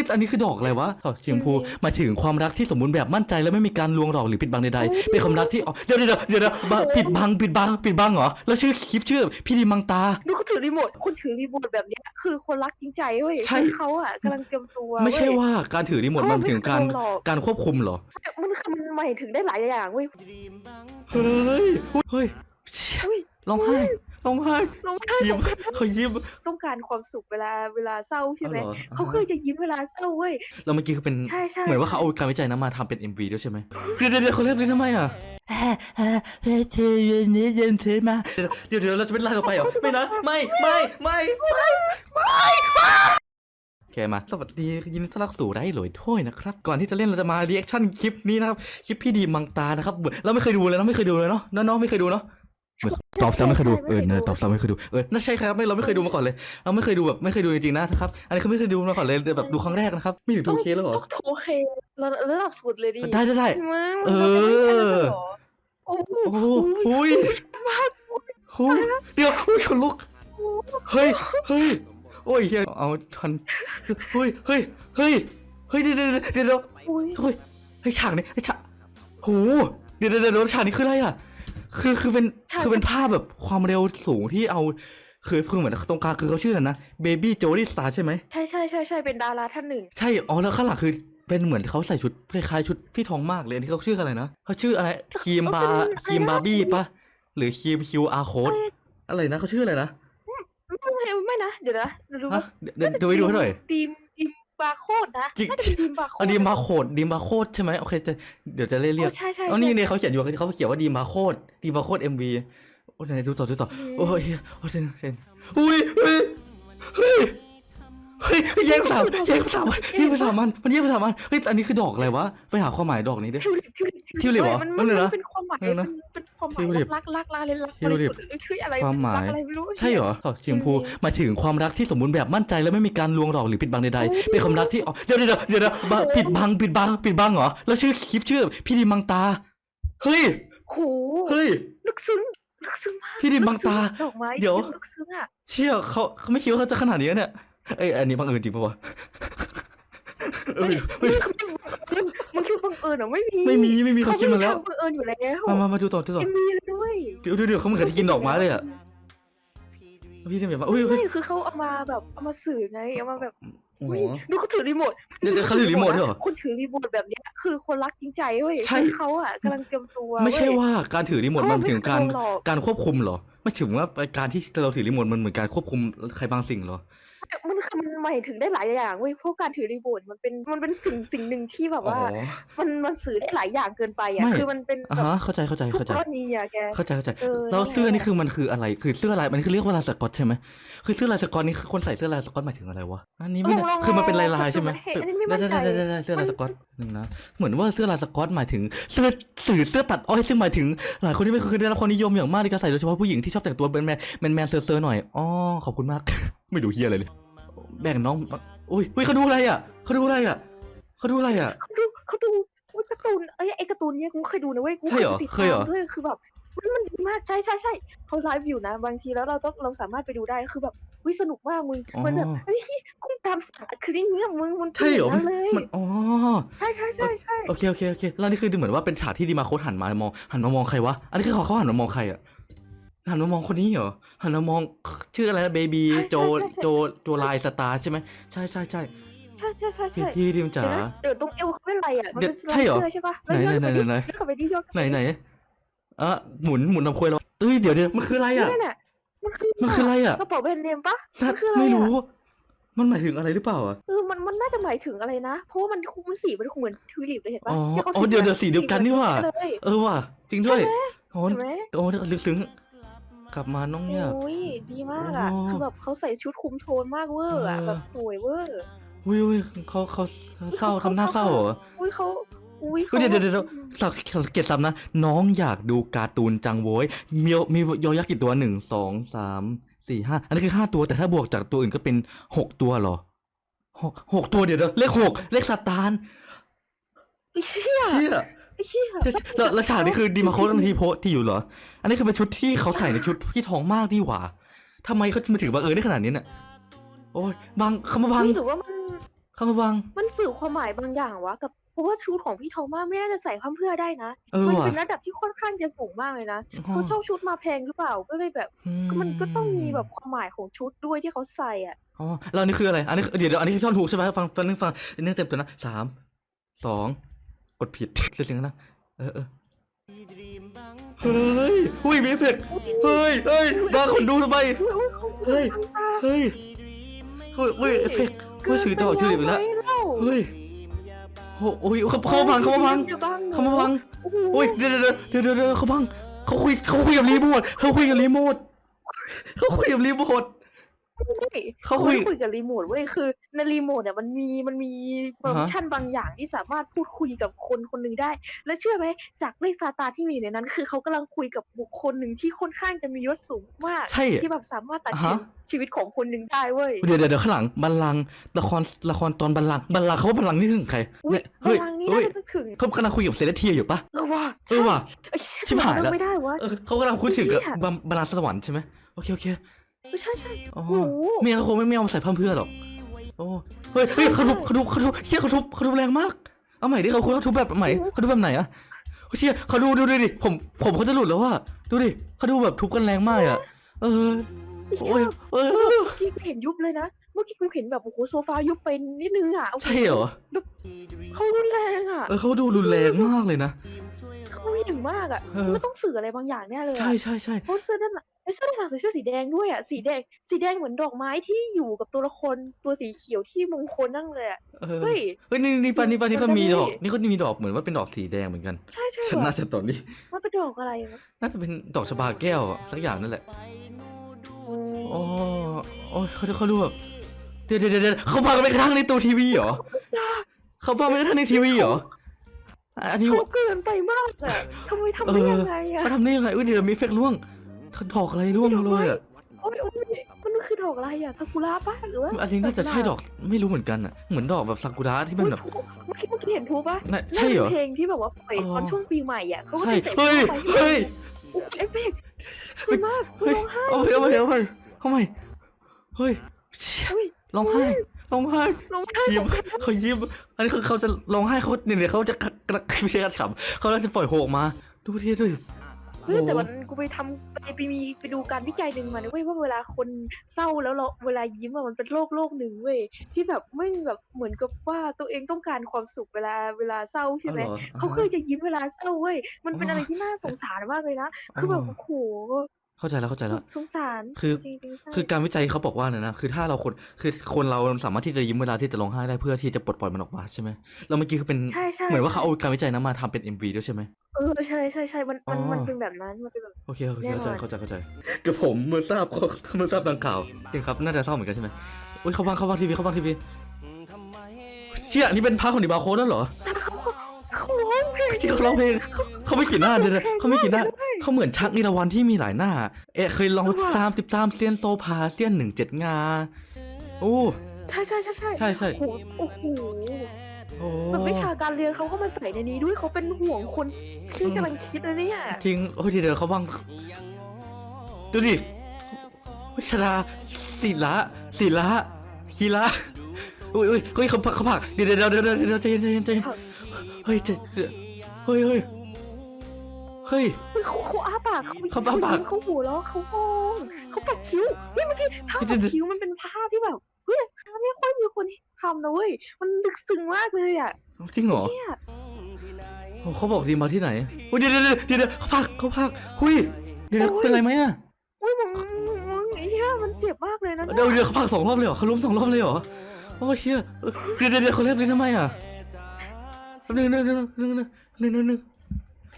ฮ้ยอันนี้คือดอกอะไรวะดอกสีชมพูหมายถึงความรักที่สมบูรณ์แบบมั่นใจและไม่มีการลวงหลอกหรือปิดบังใดๆเป็นความรักที่อ๋อเดี๋ยวเดี๋ยวเดี๋ยวเดี๋ยวบังปิดบังปิดบังปิดบังเหรอแล้วชื่อคลิปชื่อ พี่ดีมังตา ดูเขาถือรีโมทคนถือรีโมทแบบเนี้ยคือคนรักจริงใจเว้ยใช่ คือเขาอะกำลังเตรียมตัวไม่ใช่เว้ย ว่าการถือรีโมทมันหมายถึงการไม่ใช่หรอก การควบคุมเหรอมันคือมันหมายถึงได้หลายอย่างเว้ยเฮ้ยเฮ้ยเชี่ยเฮ้ยร้องไห้ ร้องไห้น้องไห้ยิ้มเขายิ้มต้องการความสุขเวลาเวลาเศร้าใช่ไหมอ๋อเหรอเขาก็จะยิ้มเวลาเศร้าเว้ยแล้วเมื่อกี้คือเป็นใช่ใช่เหมือนว่าเขาเอาการวิจัยนั้นมาทำเป็น MV ด้วยใช่ไหมเดี๋ยวเดี๋ยวเดี๋ยวเขาเรียกนี้ทำไมอะเฮ้ยเธอเย็นนี้เย็นเธอมาเดี๋ยวเดี๋ยวเราจะเป็นไล่ต่อไปเหรอไม่นะไม่ไม่ไม่ไม่ไม่โอเคมาสวัสดียินดีต้อนรับสู่ได้หลอยถ้วยนะครับ ก่อนที่จะเล่นเราจะมารีแอคชั่นคลิปนี้นะครับ คลิปพี่ดีมังตานะครับเราไม่เคยดูเลยเราไม่เคยดูเลยเนาะน้องๆไม่เคยดูเนาะ ตอบซ้ำไม่เคยดูเออเนอะตอบซ้ำไม่เคยดูเออน่าใช่ครับไม่เราไม่เคยดูมาก่อนเลยเราไม่เคยดูแบบไม่เคยดูจริงๆนะครับอันนี้คือไม่เคยดูมาก่อนเลยแบบดูครั้งแรกนะครับ ไม่ถึงทูเคแล้วเหรอโอเคระระดับสุดเลยดิได้ได้ได้มึงเออโอ้โหโอ้โหหุยหุยเดี๋ยวหุยขนลุกเฮ้ยเฮ้ยโอ้ยเฮียเอาทันเฮ้ยเฮ้ยเฮ้ยเฮ้ยเดี๋ยวเดี๋ยวเดี๋ยวเดี๋ยวอุ้ยเฮ้ยเฮ้ยฉากนี้ไอ้ยฉากโหเดี๋ยวเดี๋ยวเดี๋ยวฉากนี้คืออะไรอะ คือคือเป็นคือเป็นภาพแบบความเร็วสูงที่เอาคือคือเหมือนตรงกลางคือเขาชื่ออะไรนะเบบี้โจลี่สตาร์ใช่ไหม ใช่ใช่ใช่ใช่เป็นดาราท่านหนึ่ง ใช่ อ๋อ แล้วข้างหลังคือเป็นเหมือนเขาใส่ชุดคล้ายๆชุดพี่ทองมากเลยอันนี้เขาชื่ออะไรนะเขาชื่ออะไรครีมบาร์ครีมบาร์บี้ปะหรือครีมคิวอาร์โค้ดอะไรนะเขาชื่ออะไรนะไม่ไม่ไม่นะ เดี๋ยวนะเดี๋ยวดูฮะเดี๋ยวเดี๋ยวดูให้ดูให้หน่อยดีมดีม บาร์โคดนะจริง น่าจะเป็นดีมบาร์โคดเอาดีมาโคดดีมาโคดใช่ไหมโอเคจะเดี๋ยวจะเรียกอ๋เรียอกใช่ใช่อ๋อนี่ใช่เนี่ยเขาเขียนอยู่เขาเขียนว่าดีมาโคดดีมาโคดเอ็มวีโอ้ไหนดูต่อดูต่อโอ้ยโอ้ยเซนเซนอุ้ยเฮ้ยเฮ้ย เฮ้ยแย่งภาษาแย่งภาษามันแย่งภาษามันมันแย่งภาษามันเฮ้ยอันนี้คือดอกอะไรวะไปหาความหมายดอกนี้ดิ ทิวลิปทิวลิปทิวลิปเหรอมันแป๊มับนนึงนะเป็นความหมายแป๊บนึงนะมันเป็นความหมายทิวลิปรักรักรักเลยรักทิวลิป บริสุทธิ์ช่วยอะไรความหมาย รักอะไรไม่รู้ ใช่เหรอดอกสีชมพูหมายถึงความรักที่สมบูรณ์แบบมั่นใจและไม่มีการลวงหลอกหรือปิดบังใดๆเป็นความรักที่อ๋อเดี๋ยวเดี๋ยวเดี๋ยวเดี๋ยวบังปิดบังปิดบังปิดบังเหรอแล้วชื่อคลิปชื่อ พี่ดีมังตาเฮ้ยโหเฮ้ย ลึกซึ้งลึกซึ้งมากพี่ดิมบังตา ลึกซึ้ดอกไม้เดี๋ยว ลึกซึ้งอะเชี่ยเขาเขาไม่คิดว่าเขาจะขนาดนี้เนี่ย เอ้ยอันนี้บังเอิญจริงปะวะเอ้ยมึงมึงมึงคิดว่าบังเอิญเหรอไม่มีไม่มีไม่มีเขาคิดมาแล้วเขบังเอิญอยู่แล้วมามามาดูต่อดูต่อเอ็มบีเลยด้วยเดี๋ยวเดี๋ยวเดี๋ยวเขาเหมือนกับจะกินดอกไม้เลยอะพี่ทำแบบว่าอุ้ยอุ้ยไม่คือเขาเอามาแบบเอามาสื่อไงเอามาแบบโอ้โหอุ๊ยดูเขาถือรีโมทเดี๋ยวเดี๋ยวเขาถือรีโมทด้วยเหรอคนถือรีโมทแบบเนี้ยคือคนรักจริงใจเว้ยใช่คือเขาอะกำลังเตรียมตัวไม่ใช่เว้ยว่าการถือรีโมทมันหมายถึงการไม่ใช่หรอกการควบคุมเหรอไม่ถึงว่าการที่เราถือรีโมทมันเหมือนการควบคุมใครบางสิ่งเหรอ มันคือมันหมายถึงได้หลายอย่างเว้ยเพราะการถือรีโมทมันเป็นมันเป็นสิ่งสิ่งหนึ่งที่แบบอ๋อว่ามันมันสื่อได้หลายอย่างเกินไปอะไม่ คือมันเป็นอ่าแบบฮะเข้าใจเข้าใจทุกเข้าใจ กรณีอะแก เข้าใจเข้าใจเออแล้วเสื้อนั่นแหละนี่คือมันคืออะไร คือเสื้อลายมันคือเรียกว่าลายสกอตใช่ไหมคือเสื้อลายสกอตนี่คือคนใส่เสื้อลายสกอตหมายถึงอะไรวะอันนี้ไม่ลองน่าลองคือมันเป็นลายลลาองยใช่ไหมเห็นอันนี้ไม่มั่นใจ ได้ได้ได้ได้เสื้อลายมันสกอตหนึ่งนะเหมือนว่าเสื้อลายสกอตหมายถึงเสื้อสื่อเสื้อตัดอ้อยซึ่งหมายถึงหลายคนที่ไม่เคยได้รับความนิยมอย่างมากในการใส่โดยเฉพาะผู้หญิงที่ชอบแต่งตัวเป็นแมนแมนแมนเซอร์เซอร์หน่อยอ๋อขอบคุณมาก ไม่ดูเฮียอะไรเลย แบ่งน้องอุ้ยอุ้ยเขาดูอะไรอะเขาดูอะไรอะเขาดูอะไรอะ เขาดูเขาดูว่าการ์ตูนเอ้ยไอ้การ์ตูนเนี้ยกูเคยดูนะเว้ยกูใช่เหรอติดเคยเหรอตามด้วยคือแบบมันมันดีมากใช่ใช่ใช่เขาไลฟ์อยู่นะ บางทีแล้วเราต้องเราสามารถไปดูได้คือแบบวิสนุกมากมึงอ๋อมันแบบเฮ้ยกูตามสั่งคือนี่เงี้ยมึงมันใช่เหรอป็นย่างนั้นเลยมันอ๋อ ใช่ใช่ใช่ใช่โอเคโอเคโอเคแล้วนี่คือดูเหมือนว่าเป็นฉากที่ดีมาโคตหันมามองหันมามองใครวะ อันนี้คือเขาเขาหันมามองใครอะ หันมามองคนนี้เหรอหันมามองชื่ออะไรนะเบบีโจโจโจไลสตาร์ใช่ไหมใช่ใช่ใช่ใช่ใช่ใช่พี่ใช่พี่ดิมจ๋าเดี๋ยวนะเดี๋ยวตรงเอวเขาเป็นอะไรอะมันเดี๋ยวเป็นใช่เหรอเสื้อใช่ปะไหนไหนไหนไหนไหนเลื่อนกลับไปที่ยอดไหนไหนอะหมุนหมุนทำควยเราเอ้ยเดี๋ยวเดี๋ยวมันคืออะไรอะนี่นน่ะมันคือมันคืออะไรอะกระเป๋าแบรนด์เนมปะน่ามันคืออะไรไม่อะรู้ มันหมายถึงอะไรหรือเปล่าอะเออมันมันน่าจะหมายถึงอะไรนะ เพราะว่ามันคงมันสีมันคงเหมือนทิวลิปเลยเห็นปะอ๋อที่ขาอ๋อเดี๋ยวเดี๋ยวสีเดียวกันนี่หว่า เลยเออว่ะจริงด้วยโอ้เห็นไหมโอ้ลึกซึ้ง กลับมาน้องเนี่ยโอ้ยดีมากอะ อ๋อ คือแบบเขาใส่ชุดคุมโทนมากเวอร์อะเออแบบสวยเวอร์อุ้ยอุ้ยเขาเขาเศร้าทำหน้าเศร้าเหรออุ้ยเขาอุ้ยเฮ้ยเดี๋ยวเดี๋ยวเดี๋ยวสักสังเกตซ้ำนะ น้องอยากดูการ์ตูนจังโว้ยมีมียอยักษ์กี่ตัวหนึ่งสองสามสี่ห้าอันนี้คือห้าตัวแต่ถ้าบวกจากตัวอื่นก็เป็นหกตัวเหรอหกหกตัวเดี๋ยวเดี๋ยวเลขหกเลขสตาร์ไอ้เชี่ยเชี่ยไอ้ เชี่ยแล้วแล้วฉากนี้คือดีมาโคตทีโพสที่อยู่เหรอ อันนี้คือเป็นชุดที่เขาใส่ในชุดพี่ทองมากดีหว่าทำไมเขามาถึงบังเอิญได้ขนาดนี้เนี่ยโอ้ยบังเขามาบังหรือว่ามันเข้ามาบังมันสื่อความหมายบางอย่างวะกับเพราะว่าชุดของพี่โทมัสไม่น่าจะใส่พั่มเพื่อได้นะเออมันว่ะ เป็นระดับที่ค่อนข้างจะสูงมากเลยนะอ๋อเขาเช่าชุดมาแพงหรือเปล่าก็เลยแบบอืก็มันก็ต้องมีแบบความหมายของชุดด้วยที่เขาใส่อะ อ๋อแล้วอันนี้คืออะไร อันนี้เดี๋ยวเดี๋ยวอันนี้คือท่อนถูกใช่ไหมฟังฟังนึงฟังเนื้อเต็มตัวนะสามสอง กดผิดเสียงนะ เออเออเฮ้ยหุ้ยมีเอฟเฟกเฮ้ยเฮ้ยบางคนดูทำไมอุ๊ยเฮ้ย เฮ้ย เฮ้ยเฮ้ยเอฟเฟกต์เฮ้ยสื่อต่อชื่ออีกแล้วเกินแล้ว เฮ้ยโอ้โอ้ยเขาเขาพังเขามาบังอย่บังเขามาบังโอ้ยเดี๋ยวเดี๋ยวเดี๋ยวเดี๋ยวเขาบังเขาคุยเขาคุยกับรีโมทเขาคุยกับรีโมทเขาคุยกับรีโมทเขาคุยไม่คุยกับรีโมทเว้ยคือ ในรีโมทเนี่ยมันมีมันมีฟังอ่าก์ฮะชันบางอย่างที่สามารถพูดคุยกับคนคนหนึ่งได้ และเชื่อไหมจากเลขซาตานที่มีในนั้น คือเขากำลังคุยกับบุคคลหนึ่งที่ค่อนข้างจะมียศสูงมากใช่ที่แบบสามารถตัดอ่าชีฮะวิตชีวิตของคนหนึ่งได้เว้ยเดี๋ยวเดี๋ยวเดี๋ยวข้างหลังบัลลังก์ละครละครตอนบัลลังก์บัลลังก์เขาว่าบัลลังก์นี่ถึงใครอุ้ยเนี่ยพเฮ้ยลังนี้เฮ้ยน่าจะนึกถึงเขากำลังคุยกับเซเลสเทียอยู่ปะเออว่ะเออว่ะเอ้ยชิบหายแล้วเไม่ได้วะเออเขากำลังคุยถึงกับเหี้ยบัมบัลลังก์สวรรค์ใช่ไหมโอเคโอเคเออใช่ใช่อ๋อโอ้โหเมียเขาคงไม่ไม่เอามาใส่พั่มเพื่อหรอกโอ้เฮ้ยเฮ้ยเขาทุบเขาทุบเขาทุบเชี่ยเขาทุบเขาทุบแรงมาก เอาใหม่ดิเขาเขาทุบแบบใหม่เขาทุบแบบไหนอะเชี่ยเขาดูดูดูดิผมผมเขาจะหลุดแล้วว่าดูดิเขาดูแบบทุบกันแรงมากอะเออโอ้ยเออเมื่อกี้กูเห็นยุบเลยนะ เมื่อกี้กูเห็นแบบโอ้โหโซฟายุบไปนิดนึงอะโอ้โใช่เหรอเขารุนแรงอะเออเขาดูรุนแรงมากเลยนะเขาไม่ถึงมากอะเออมันต้องสื่ออะไรบางอย่างแน่เลยอะใช่ใช่ใช่เพราะเสื้อนั่นน่ะไอ้ เสื้อด้านหลังใส่เสื้อสีแดงด้วยอะสีแดง สีแดงเหมือนดอกไม้ที่อยู่กับตัวละครตัวสีเขียวที่มงคลนั่งเลยอะเออเฮ้ยเฮ้ยนี่นี่ปานี่ปานี่เขามันมีได้ดอก นี่เขามีดอกเหมือนว่าเป็นดอกสีแดงเหมือนกันใช่ใช่ฉันน่าว่ะจะตอนนี้มันเป็นดอกอะไรวะน่าจะเป็นดอกชบาแก้วอะสักอย่างนั่นแหละอืมโอ้โอ้ยเขาเขาดูแบบเดี๋ยวเดี๋ยวเดี๋ยวเขาพากันไปกระทั่งในตัวทีวีเหรอเขาพาไปกระทั่งในทีวีเหรออะอันนี้เขาเกินไปมากอะทำไมทำเอได้อยังไงอะเขาทำได้ยังไงอุ้ยเดี๋ยวมีเฟกล่วง ดอกอะไรร่วงเลยอะโอ้ยโอ้ยมันคือดอกอะไรอะซากุระปะหรือว่าอันนี้น่าจะใช่ดอกไม่รู้เหมือนกันอะเหมือนดอกแบบซากุระที่มันแบบเมื่อกี้เมื่อกี้เห็นทูปะน่ะใช่เหรอน่าจะป็นเพลงที่แบบว่าปล่อยอ๋อตอนช่วงปีใหม่อะเขาก็ใช่จะใส่เฮ้ยไปเฮ้ยโอ้โหเอฟเฟกต์สวยมากเฮ้ยร้องไห้เอาไปเอาไปเอาไปเอาไปเฮ้ยเชี่ยเฮ้ยร้องไห้ร้องไห้ร้องไห้ยิ้มเขายิ้มอันนี้คือเขาจะร้องไห้เขาเนี่ยเดี๋ยวเขาจะกระกระไม่ใช่กระขำเขาจะปล่อยโฮออกมา ดูทีด้วยเฮ้ยแต่โอ้วันกูไปทำไปไปมีไปดูการวิจัยหนึ่งมานะเว้ยว่าเวลาคนเศร้าแล้วเราเวลายิ้มอะมันเป็นโรคโรคหนึ่งเว้ยที่แบบไม่แบบเหมือนกับว่าตัวเองต้องการความสุขเวลาเวลาเศร้าใช่ไหมอ๋อเหรอเขาก็เลยจะยิ้มเวลาเศร้าเว้ยมันเป็นอ๋อออะไรที่น่าสงสารมากเลยนะคือแบบอ๋อโอ้โห เข้าใจแล้วเข้าใจแล้ว สงสารคือจริงๆใช่คือการวิจัยเขาบอกว่าเนี่ยนะคือถ้าเราคนคือคนเราสามารถที่จะยิ้มเวลาที่จะร้องไห้ได้เพื่อที่จะปลดปล่อยมันออกมาใช่ไหมแล้วเมื่อกี้คือเป็นใช่ใช่เหมือนว่าเขาเอาการวิจัยนั้นมาทำเป็น MV ด้วยใช่ไหม เออใช่ใช่ใช่มันมันอ๋อ มันเป็นแบบนั้นมันเป็นแบบ โอเคโอเคแน่นเข้าอนใจเข้าใจเข้าใจกับผมเมื่อทราบเขาเมื่อทราบดังข่าวจริงครับน่าจะเศร้าเหมือนกันใช่ไหมอุ้ยเขาบังเขาบังทีวีเขาบังทีวีเชี่ยนี่เป็นพาร์ทของดิบาโค้ดแล้วเหรอแต่เขาเขาเขาร้องเพลงที่เขาร้องเพลงเขาไม่ขีดหน้าเดี๋ยวๆเขาไม่ขีดหน้า เขาเหมือนชักนิรวันที่มีหลายหน้า เอ๊ะเคยลองสามสิบสามเซียนโซพาเซียนหนึ่งเจ็ดงา โอ้ใช่ใช่ใช่ใช่ใช่ใช่โอ้โหโอ้โหโอ้แบบวิชาการเรียนเขาก็มาใส่ในนี้ด้วยเขาเป็นห่วงคนที่กำลังคิดนะเนี่ย จริงโอ้ยเดี๋ยวเขาบังดูดิวิชดาศิละศิละคีละอุ้ยอุ้ยเฮ้ยเขาผักเขาผักเดี๋ยวเดี๋ยวเดี๋ยวเดี๋ยวเดี๋ยวใจเย็นใจเย็นใจเย็นเฮ้ยเจะเฮ้ยเฮ้ย เฮ้ย เขาเขาอ้าปากเขาเอ้าปากยิ้เขาหัวล้อเขามองเขาปัดคิ้วนี่มื่อกี้ท่าปัดคิ้วมันเป็นภาพที่แบบเฮ้ยภาไม่ค่อยมีคนทำนะเว้ยมันลึกซึ้งมากเลยอะจริงเหรอเโอ้เขาบอกดีมาที่ไหนเดี๋ยวเดี๋ยวเดี๋ยวเขาพักเขาพักหุยเดี๋ยวเป็นไรไหมอะอุ้ยมึงมึงไอ้เหี้ยมันเจ็บมากเลยนะเดี๋ยวเดี๋ยวเขาพักสองรอบเลยเหรอเขาล้มสองรอบเลยเหรอโอ้เชื่อเดี๋ยวเดี๋ยวเขาเล็บกเลยทำไมอะนึ่หนึ่งหนึ่งหนึ่งหนึ่งหนึ่งหนึ่ง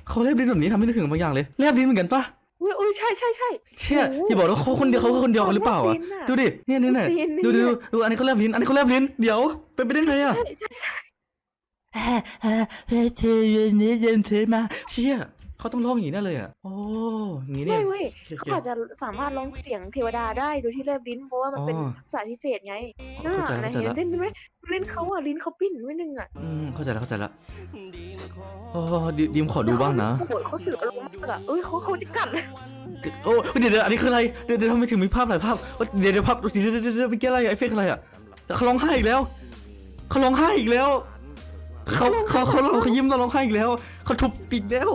เขาเล็บลิ้นแบบนี้ทำให้นึกถึงบางอย่างเลยเล็บลิ้นเหมือนกันปะอุ้ยอุ้ยใช่ใช่ใช่เชี่ยโอ้โหอย่าบอกว่าเขาคนเดียวเขาคือคนเดียวกันหรือเปล่าอะแลบลิ้นอะดูดิเนี่ยเนี่ยเนี่ยแลบลิ้นดูดูเนี่ยดูดูอันนี้เขาเล็บลิ้นอันนี้เขาเล็บลิ้นเดี๋ยวเป็นไปได้ไงอะใช่ใช่ใช่เธอวันนี้เดินเธอมาเชี่ย เขาต้องร้องอย่างนี้แน่เลยอะโอ้อย่างนี้เนี่ไม่ยเว้ยโอเคเขาอาจจะสามารถร้องเสียงเทวดาได้โดยที่แลบลิ้นเพราะว่ามันเป็นอ๋อ ทักษะพิเศษไงอ๋อน่าเข้าใจอะแล้วไรเข้าใจเห็นแล้วเล่นไหมลิ้นเขาอะลิ้นเขาปิ้นไว้นึงอะอืมเข้าใจแล้วเข้าใจแล้วโอ้ดิดิมขอดูบ้างนะโอ้โหเขาสื่ออารมณ์มากอะเอ้ยเขาเขาจะกัดเลยโอ้เดี๋ยวเดี๋ยวอันนี้คืออะไรเดี๋ยวเดี๋ยวทำไมถึงมีภาพหลายภาพเดี๋ยวเดี๋ยวภาพเดี๋ยวเดี๋ยวเดี๋ยวเมื่อกี้อะไรอะไอ้เฟกอะไรอะเขาร้องไห้อีกแล้วเขาร้องไห้อีกแล้วเขาเขาเขาเราเขายิ้มเราร้องไห้อีกแล้วเขาทุบอีกแล้ว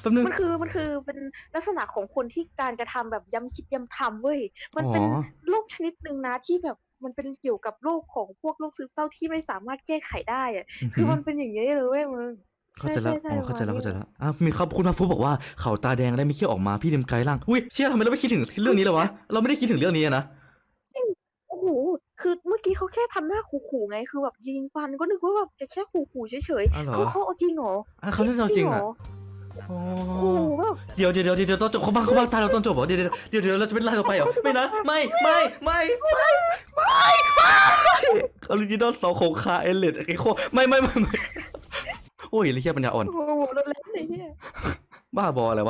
แป๊บนึง มันคือมันคือเป็นลักษณะของคนที่การกระทำแบบย้ำคิดย้ำทำเว้ย มันเป็นอ๋อ โรคชนิดหนึ่งนะที่แบบมันเป็นเกี่ยวกับโรคของพวกโรคซึมเศร้าที่ไม่สามารถแก้ไขได้อะคือมันเป็นอย่างนี้ยเลยเว้ยมึง เข้าใจแล้วใช่ใช่อ๋อเข้าใจแล้วประเข้ามาณใจนี้ แล้วอะมีครับคุณมาฟุบอกว่าเขาตาแดงและมีเขี้ยวออกมาพี่ลืมไกด์ล่างอุ้ยเชี่ยทำไมเราไม่คิดถึงเรื่องนี้เลยวะเราไม่ได้คิดถึงเรื่องนี้อะนะโอ้โห คือเมื่อกี้เขาแค่ทำหน้าขู่ๆไง คือแบบยิงฟันก็นึกว่าแบบจะแค่ขู่ๆเฉยอ้าวเหรอๆเขาเขาเอาจริงเหรอ อะเขาเล่นเราจริงเหอะรอ โอ้โอ้โหแบบเดี๋ยวเดี๋ยวเดี๋ยวเดี๋ยวตอนจบเขาบ้าเขาบ้าตายเราตอนจบเหรอเดี๋ยวเดี๋ยวเดี๋ยวเดี๋ยวเราจะเป็นไล่เราไปเหรอไม่นะไม่ไม่ไม่ไม่ไม่ไม่ออริจินอลสองของคาเอเลตไอ้โคไม่ไม่ไม่ไม่โอ้ยไอ้เหี้ยปัญญาอ่อนโอ้โหโดนเล่นเลยเนี่ยบ้าบออะไรวะ